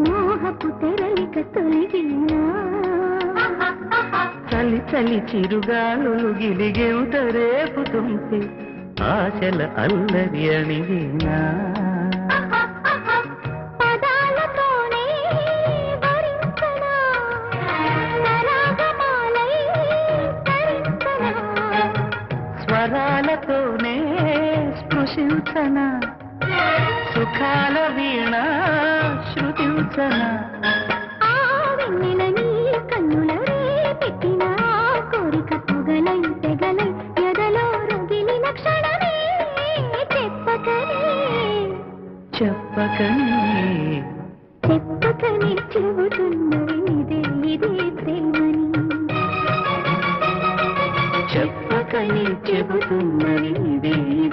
మోహపు తెరలిక తొలగినా చలి చలి చిరుగాలులు గిలిగెంత రేపుతుంటే ఆశల అల్లరి అణిగినా. స్వరాలతోనే స్పృశించన. సుఖాల వీణ శృతించన? చెప్పకనే. చెప్పకనే. చెబుతున్నవి ఇదే ఇదే ప్రేమని. చెప్పకనే చెబుతున్నది ఇదే.